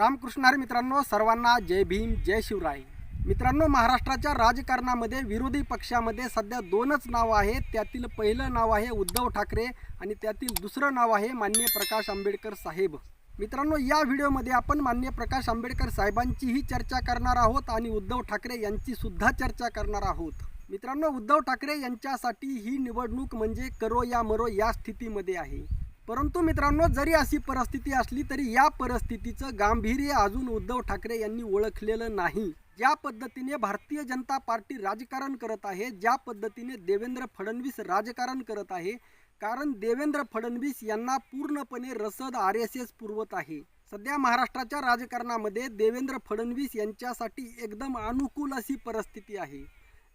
रामकृष्णारी मित्रांनो सर्वांना जय भीम जय शिवराय. मित्रांनो महाराष्ट्राच्या राजकारणामध्ये विरोधी पक्षामध्ये सध्या दोनच नाव आहेत. त्यातील पहिलं नाव आहे उद्धव ठाकरे आणि त्यातील दुसरं नाव आहे मान्य प्रकाश आंबेडकर साहेब. मित्रांनो या व्हिडिओमध्ये आपण मान्य प्रकाश आंबेडकर साहेबांचीही चर्चा करणार आहोत आणि उद्धव ठाकरे यांची सुद्धा चर्चा करणार आहोत. मित्रांनो उद्धव ठाकरे यांच्यासाठी ही निवडणूक म्हणजे करो या मरो या स्थितीमध्ये आहे. परंतु मित्रांनो जरी अशी परिस्थिती असली तरी या परिस्थितीचं गांभीर्य अजून उद्धव ठाकरे यांनी ओळखलेलं नाही. ज्या पद्धतीने भारतीय जनता पार्टी राजकारण करत आहे ज्या पद्धतीने देवेंद्र फडणवीस राजकारण करत आहे कारण देवेंद्र फडणवीस यांना पूर्णपणे रसद आर एस एस पुरवत आहे. सध्या महाराष्ट्राच्या राजकारणामध्ये देवेंद्र फडणवीस यांच्यासाठी एकदम अनुकूल अशी परिस्थिती आहे.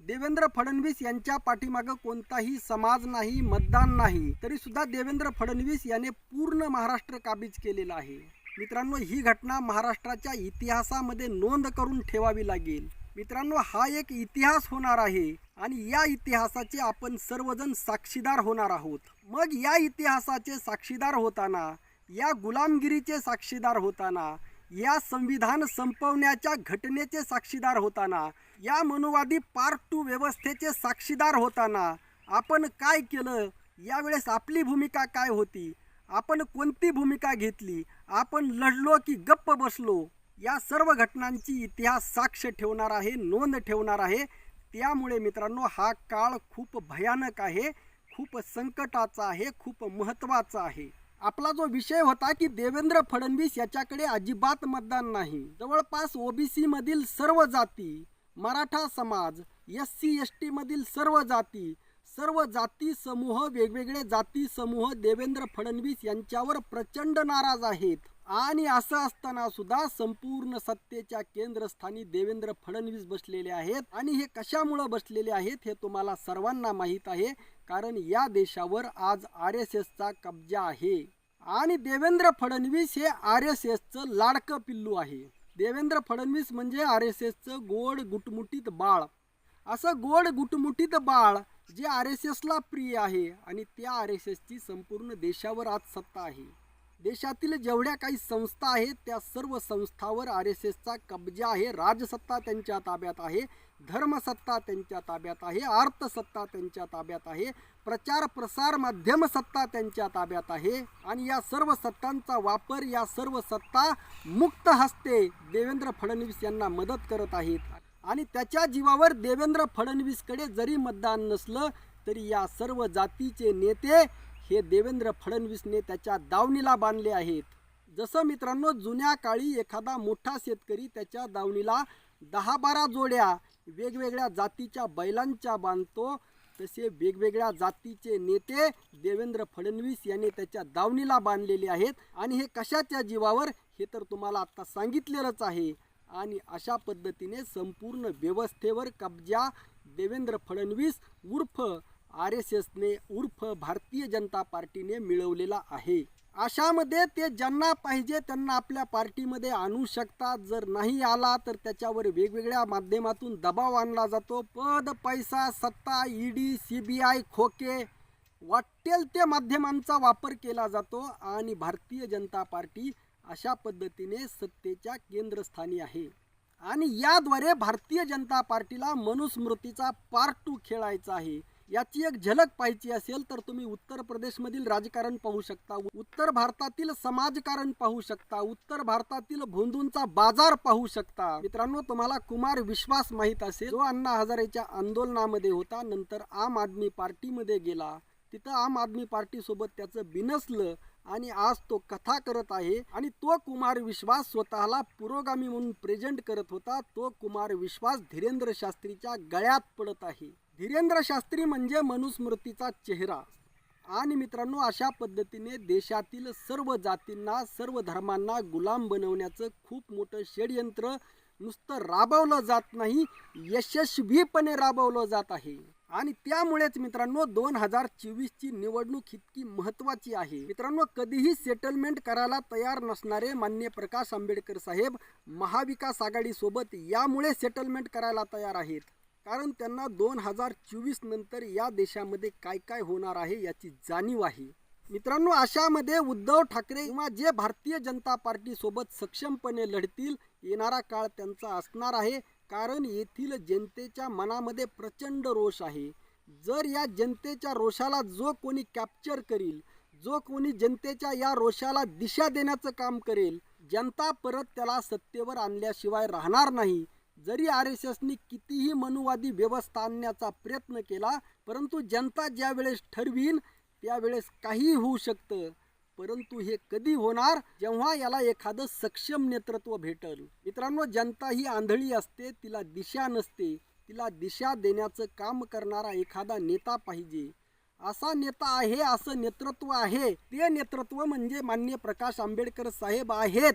देवेंद्र फडणवीस यांच्या पाठीमागं कोणताही समाज नाही मतदान नाही तरी सुद्धा देवेंद्र फडणवीस याने पूर्ण महाराष्ट्र काबीज केलेला आहे. मित्रांनो ही घटना महाराष्ट्राच्या इतिहासामध्ये नोंद करून ठेवावी लागेल. मित्रांनो हा एक इतिहास होणार आहे आणि या इतिहासाचे आपण सर्वजण साक्षीदार होणार आहोत. मग या इतिहासाचे साक्षीदार होताना या गुलामगिरीचे साक्षीदार होताना या संविधान संपवण्याच्या घटनेचे साक्षीदार होताना या मनुवादी पार्ट टू व्यवस्थेचे साक्षीदार होताना आपण काय केलं? यावेळेस आपली भूमिका काय होती? आपण कोणती भूमिका घेतली? आपण लढलो की गप्प बसलो? या सर्व घटनांची इतिहास साक्ष ठेवणार आहे नोंद ठेवणार आहे. त्यामुळे मित्रांनो हा काळ खूप भयानक आहे खूप संकटाचा आहे खूप महत्त्वाचा आहे. आपला जो विषय होता की देवेंद्र फडणवीस याच्याकडे अजिबात मतदान नाही. जवळपास ओबीसीमधील सर्व जाती मराठा समाज एस सी एस टीमधील सर्व जाती सर्व जाती समूह वेगवेगळे जाती समूह देवेंद्र फडणवीस यांच्यावर प्रचंड नाराज आहेत. आणि असं असताना सुद्धा संपूर्ण सत्तेच्या केंद्रस्थानी देवेंद्र फडणवीस बसलेले आहेत. आणि हे कशामुळं बसलेले आहेत हे तुम्हाला सर्वांना माहीत आहे कारण या देशावर आज आर एस एसचा कब्जा आहे. आणि देवेंद्र फडणवीस हे आर एस एसचं लाडकं पिल्लू आहे. देवेंद्र फडणवीस म्हणजे आर एस एसचं गोड गुटमुटीत बाळ. असं गोड गुटमुटीत बाळ जे आर एस एसला प्रिय आहे आणि त्या आर एस एसची संपूर्ण देशावर आज सत्ता आहे. देशातील जेवढ्या काही संस्था आहेत त्या सर्व संस्थावर आर एस एसचा कब्जा आहे. राजसत्ता त्यांच्या ताब्यात आहे. धर्मसत्ता त्यांच्या ताब्यात आहे अर्थसत्ता त्यांच्या ताब्यात आहे प्रचार प्रसार माध्यम सत्ता त्यांच्या ताब्यात आहे आणि या सर्व सत्तांचा वापर या सर्व सत्ता मुक्त हस्ते देवेंद्र फडणवीस यांना मदत करत आहेत. आणि त्याच्या जीवावर देवेंद्र फडणवीसकडे जरी मतदान नसलं तरी या सर्व जातीचे नेते हे देवेंद्र फडणवीसने त्याच्या दावणीला बांधले आहेत. जसं मित्रांनो जुन्या काळी एखादा मोठा शेतकरी त्याच्या दावणीला दहा बारा जोड्या वेगवेगळ्या जातीच्या बैलांच्या बांधतो. तसे वेगवेगळ्या जातीचे नेते देवेंद्र फडणवीस यांनी त्याच्या दावणीला बांधलेले आहेत. आणि हे कशाच्या जीवावर? हे तर तुम्हाला आत्ता सांगितलेलंच आहे. आणि अशा पद्धतीने संपूर्ण व्यवस्थेवर कब्जा देवेंद्र फडणवीस उर्फ आर एस एसने उर्फ भारतीय जनता पार्टीने मिळवलेला आहे. अशामध्ये ते ज्यांना पाहिजे त्यांना आपल्या पार्टीमध्ये आणू शकतात. जर नाही आला तर त्याच्यावर वेगवेगळ्या माध्यमातून दबाव आणला जातो. पद पैसा सत्ता ईडी सी बी आय खोके वाटेल ते माध्यमांचा वापर केला जातो आणि भारतीय जनता पार्टी अशा पद्धतीने सत्तेच्या केंद्रस्थानी आहे. आणि याद्वारे भारतीय जनता पार्टीला मनुस्मृतीचा पार्ट टू खेळायचा आहे. याची एक झलक पाहायची असेल तर तुम्ही उत्तर प्रदेशमधील राजकारण पाहू शकता. उत्तर भारतातील समाजकारण पाहू शकता. उत्तर भारतातील भोंदूंचा बाजार पाहू शकता. मित्रांनो तुम्हाला कुमार विश्वास माहीत असेल. जो अण्णा हजारेच्या आंदोलनामध्ये होता नंतर आम आदमी पार्टीमध्ये गेला. तिथं आम आदमी पार्टी सोबत त्याचं बिनसलं आणि आज तो कथा करत आहे आणि तो कुमार विश्वास स्वतःला पुरोगामी म्हणून प्रेझेंट करत होता. तो कुमार विश्वास धीरेंद्र शास्त्रीच्या गळ्यात पडत आहे. धीरेंद्र शास्त्री म्हणजे मनुस्मृतीचा चेहरा. आणि मित्रांनो अशा पद्धतीने देशातील सर्व जातींना सर्व धर्मांना गुलाम बनवण्याचं खूप मोठं षडयंत्र नुसतं राबवलं जात नाही यशस्वीपणे राबवलं जात आहे. आणि त्यामुळेच मित्रांनो दोन हजार चोवीसची निवडणूक इतकी महत्वाची आहे. मित्रांनो कधीही सेटलमेंट करायला तयार नसणारे मान्य प्रकाश आंबेडकर साहेब महाविकास आघाडीसोबत यामुळे सेटलमेंट करायला तयार आहेत. कारण त्यांना दोन हजार चोवीस नंतर या देशामध्ये काय काय होणार आहे याची जाणीव आहे. मित्रांनो अशामध्ये उद्धव ठाकरे किंवा जे भारतीय जनता पार्टी सोबत सक्षमपणे लढतील येणारा काळ त्यांचा असणार आहे. कारण येथील जनतेच्या मनामध्ये प्रचंड रोष आहे. जर या जनतेच्या रोषाला जो कोणी कॅप्चर करील जो कोणी जनतेच्या या रोषाला दिशा देण्याचं काम करेल जनता परत त्याला सत्तेवर आणल्याशिवाय राहणार नाही. जरी आर एस एसनी कितीही मनुवादी व्यवस्था आणण्याचा प्रयत्न केला परंतु जनता ज्या वेळेस ठरवीन त्यावेळेस काहीही होऊ शकतं. परंतु हे कधी होणार? जेव्हा याला एखादं सक्षम नेतृत्व भेटल. मित्रांनो जनता ही आंधळी असते तिला दिशा नसते. तिला दिशा देण्याचं काम करणारा एखादा नेता पाहिजे. असा नेता आहे असं नेतृत्व आहे. ते नेतृत्व म्हणजे मान्य प्रकाश आंबेडकर साहेब आहेत.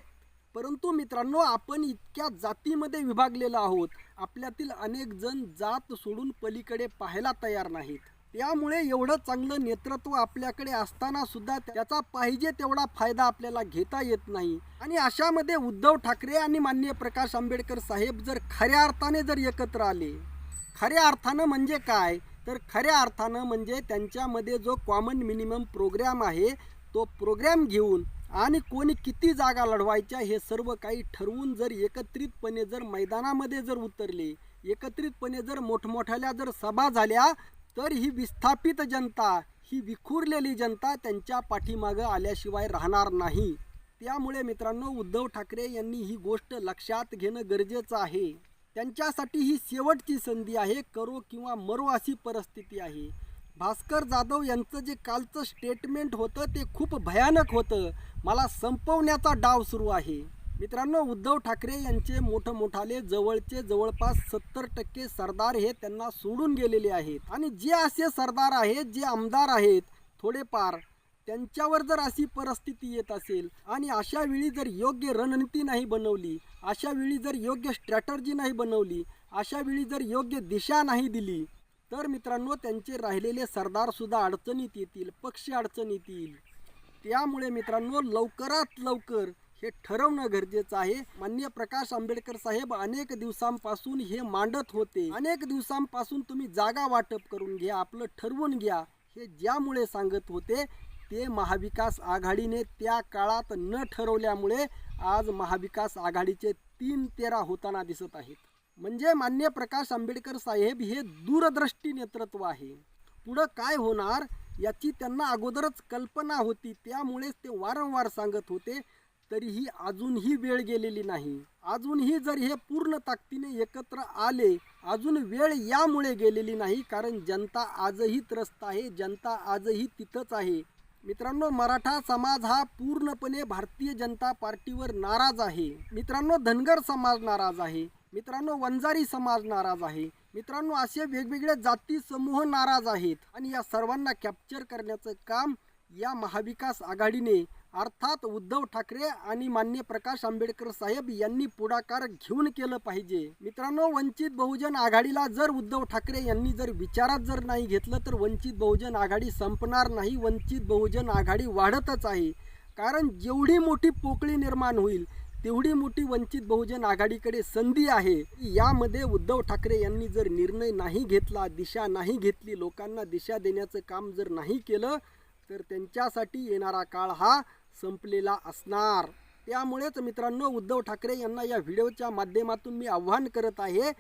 परंतु मित्रांनो आपण इतक्या जातीमध्ये विभागलेलो आहोत. आपल्यातील अनेक जण जात सोडून पलीकडे पाहायला तयार नाहीत. त्यामुळे एवढं चांगलं नेतृत्व आपल्याकडे असताना सुद्धा त्याचा पाहिजे तेवढा फायदा आपल्याला घेता येत नाही. आणि अशामध्ये उद्धव ठाकरे आणि माननीय प्रकाश आंबेडकर साहेब जर खऱ्या अर्थाने जर एकत्र आले. खऱ्या अर्थानं म्हणजे काय? तर खऱ्या अर्थानं म्हणजे त्यांच्यामध्ये जो कॉमन मिनिमम प्रोग्रॅम आहे तो प्रोग्रॅम घेऊन आणि कोणी किती जागा लढवायच्या हे सर्व काही ठरवून जर एकत्रितपणे जर मैदानामध्ये जर उतरले एकत्रितपणे जर मोठमोठ्याल्या जर सभा झाल्या तर ही विस्थापित जनता ही विखुरलेली जनता त्यांच्या पाठीमागं आल्याशिवाय राहणार नाही. त्यामुळे मित्रांनो उद्धव ठाकरे यांनी ही गोष्ट लक्षात घेणं गरजेचं आहे. त्यांच्यासाठी ही शेवटची संधी आहे करो किंवा मरो अशी परिस्थिती आहे. भास्कर जाधव यांचं जे कालचं स्टेटमेंट होतं ते खूप भयानक होतं. मला संपवण्याचा डाव सुरू आहे. मित्रांनो उद्धव ठाकरे यांचे मोठं मोठाले जवळचे जवळपास सत्तर टक्के सरदार हे त्यांना सोडून गेलेले आहेत. आणि जे असे सरदार आहेत जे आमदार आहेत थोडेफार त्यांच्यावर जर अशी परिस्थिती येत असेल आणि अशा वेळी जर योग्य रणनीती नाही बनवली अशा वेळी जर योग्य स्ट्रॅटर्जी नाही बनवली अशा वेळी जर योग्य दिशा नाही दिली तर मित्रांनो त्यांचे राहिलेले सरदारसुद्धा अडचणीत येतील पक्षी अडचणीत येईल. त्यामुळे मित्रांनो लवकरात लवकर हे ठरवणं गरजेचं आहे. मान्य प्रकाश आंबेडकर साहेब अनेक दिवसांपासून हे मांडत होते. अनेक दिवसांपासून तुम्ही जागा वाटप करून घ्या आपलं ठरवून घ्या हे ज्यामुळे सांगत होते ते महाविकास आघाडीने त्या काळात न ठरवल्यामुळे आज महाविकास आघाडीचे तीन तेरा होताना दिसत आहेत. म्हणजे मान्य प्रकाश आंबेडकर साहेब हे दूरदृष्टी नेतृत्व आहे. पुढं काय होणार याची त्यांना अगोदरच कल्पना होती. त्यामुळेच ते वारंवार सांगत होते तरीही अजूनही वेळ गेलेली नाही. अजूनही जर हे पूर्ण ताकदीने एकत्र आले अजून वेळ यामुळे गेलेली नाही कारण जनता आजही त्रस्त आहे जनता आजही तिथंच आहे. मित्रांनो मराठा समाज हा पूर्णपणे भारतीय जनता पार्टीवर नाराज आहे. मित्रांनो धनगर समाज नाराज आहे. मित्रांनो वंजारी समाज नाराज आहे. मित्रांनो असे वेगवेगळे जाती समूह नाराज आहेत. आणि या सर्वांना कॅप्चर करण्याचं काम या महाविकास आघाडीने अर्थात उद्धव ठाकरे आणि मान्य प्रकाश आंबेडकर साहेब यांनी पुढाकार घेऊन केलं पाहिजे. मित्रांनो वंचित बहुजन आघाडीला जर उद्धव ठाकरे यांनी जर विचारात जर नाही घेतलं तर वंचित बहुजन आघाडी संपणार नाही. वंचित बहुजन आघाडी वाढतच आहे. कारण जेवढी मोठी पोकळी निर्माण होईल तेवढी मोठी वंचित बहुजन आघाडीकडे संधी आहे. यामध्ये उद्धव ठाकरे यांनी जर निर्णय नाही घेतला दिशा नाही घेतली लोकांना दिशा देण्याचं काम जर नाही केलं तर त्यांच्यासाठी येणारा काळ हा संपलेला असणार. त्यामुळेच मित्रांनो उद्धव ठाकरे यांना या व्हिडिओच्या माध्यमातून मी आव्हान करत आहे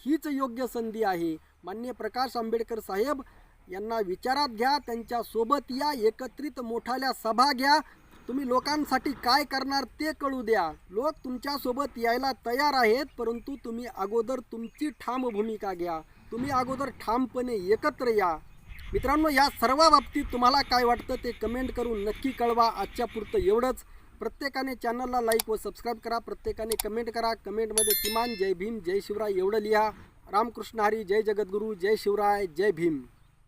हीच योग्य संधी आहे. मान्य प्रकाश आंबेडकर साहेब यांना विचारात घ्या त्यांच्यासोबत या एकत्रित मोठाल्या सभा घ्या तुम्ही लोकांसाठी काय करणार ते कळू द्या. लोक तुमच्यासोबत यायला तयार आहेत परंतु तुम्ही अगोदर तुमची ठाम भूमिका घ्या. तुम्ही अगोदर ठामपणे एकत्र या. मित्रांनो या सर्व बाबतीत तुम्हाला काय वाटतं ते कमेंट करून नक्की कळवा. आजच्या पुरतं एवढंच. प्रत्येकाने चॅनलला लाईक व सबस्क्राईब करा. प्रत्येकाने कमेंट करा. कमेंटमध्ये किमान जय भीम जय शिवराय एवढं लिहा. रामकृष्ण हरी जय जगद्गुरू जय शिवराय जय भीम.